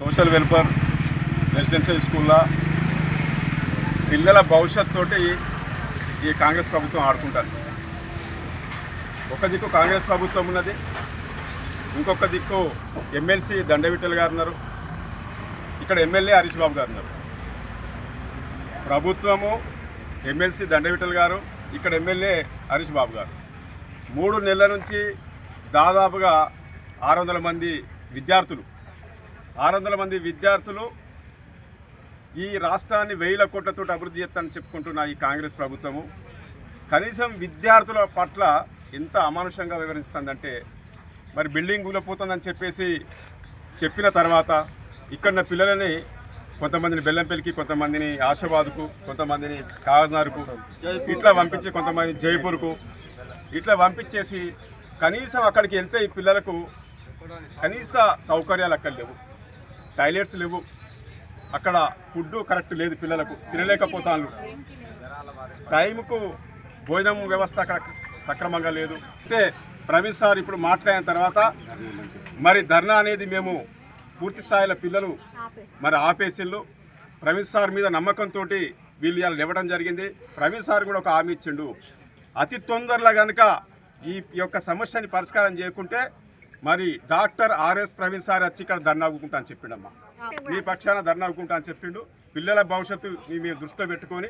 Social welfare residential స్కూల్లో పిల్లల భవిష్యత్ తోటి ఈ కాంగ్రెస్ ప్రభుత్వం ఆడుకుంటారు ఒక దిక్కు కాంగ్రెస్ ప్రభుత్వం ఉన్నది ఇంకొక దిక్కు ఎమ్మెల్సీ దండవిట్టలు గారు ఉన్నారు. ఇక్కడ ఎమ్మెల్యే హరీష్ బాబు గారు ఉన్నారు. ప్రభుత్వము ఎమ్మెల్సీ దండవిటల్ గారు ఇక్కడ ఎమ్మెల్యే హరీష్ బాబు గారు. మూడు నెలల నుంచి దాదాపుగా ఆరు వందల మంది విద్యార్థులు ఆరు వందల మంది విద్యార్థులు ఈ రాష్ట్రాన్ని వేల కోట్లతో అభివృద్ధి చేస్తానని చెప్పుకుంటున్న ఈ కాంగ్రెస్ ప్రభుత్వము. కనీసం విద్యార్థుల పట్ల ఎంత అమానుషంగా వివరిస్తుందంటే మరి బిల్డింగ్ కూలిపోతుందని చెప్పేసి చెప్పిన తర్వాత ఇక్కడ పిల్లలని కొంతమందిని బెల్లంపల్లికి కొంతమందిని ఆశాబాద్కు కొంతమందిని కాగజ్నగర్కు ఇట్లా పంపించి కొంతమంది జైపూర్కు ఇట్లా పంపించేసి కనీసం అక్కడికి వెళ్తే ఈ పిల్లలకు కనీస సౌకర్యాలు అక్కడ లేవు. టాయిలెట్స్ లేవు. అక్కడ ఫుడ్ కరెక్ట్ లేదు పిల్లలకు తినలేకపోతాను టైంకు భోజనం వ్యవస్థ అక్కడ సక్రమంగా లేదు. అయితే ప్రవీణ్ సార్ ఇప్పుడు మాట్లాడిన తర్వాత మరి ధర్నా అనేది మేము పూర్తి స్థాయిలో పిల్లలు మరి ఆపేసిళ్ళు. ప్రవీణ్ సార్ మీద నమ్మకంతో వీళ్ళు ఇలా ఇవ్వడం జరిగింది. ప్రవీణ్ సార్ కూడా ఒక హామీ ఇచ్చిండు. అతి తొందరలో కనుక ఈ యొక్క సమస్యని పరిష్కారం చేయకుంటే మరి డాక్టర్ ఆర్ఎస్ ప్రవీణ్ సార్ వచ్చి ఇక్కడ ధర్నా ఊకుంటా అని చెప్పిండమ్మా. మీ పక్షాన ధర్నా ఊకుంటా అని చెప్పిండు. పిల్లల భవిష్యత్తు మీ మీరు దృష్టిలో పెట్టుకొని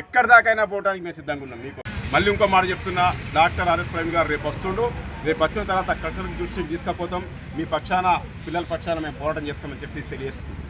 ఎక్కడి దాకైనా పోవడానికి మేము సిద్ధంగా ఉన్నాం. మీకు మళ్ళీ ఇంకో మాట చెప్తున్నా డాక్టర్ ఆర్ఎస్ ప్రవీణ్ గారు రేపు వస్తుండు. రేపు వచ్చిన తర్వాత కలెక్టర్ దృష్టికి తీసుకుపోతాం. మీ పక్షాన పిల్లల పక్షాన మేము పోరాటం చేస్తామని చెప్పి తెలియజేస్తున్నాం.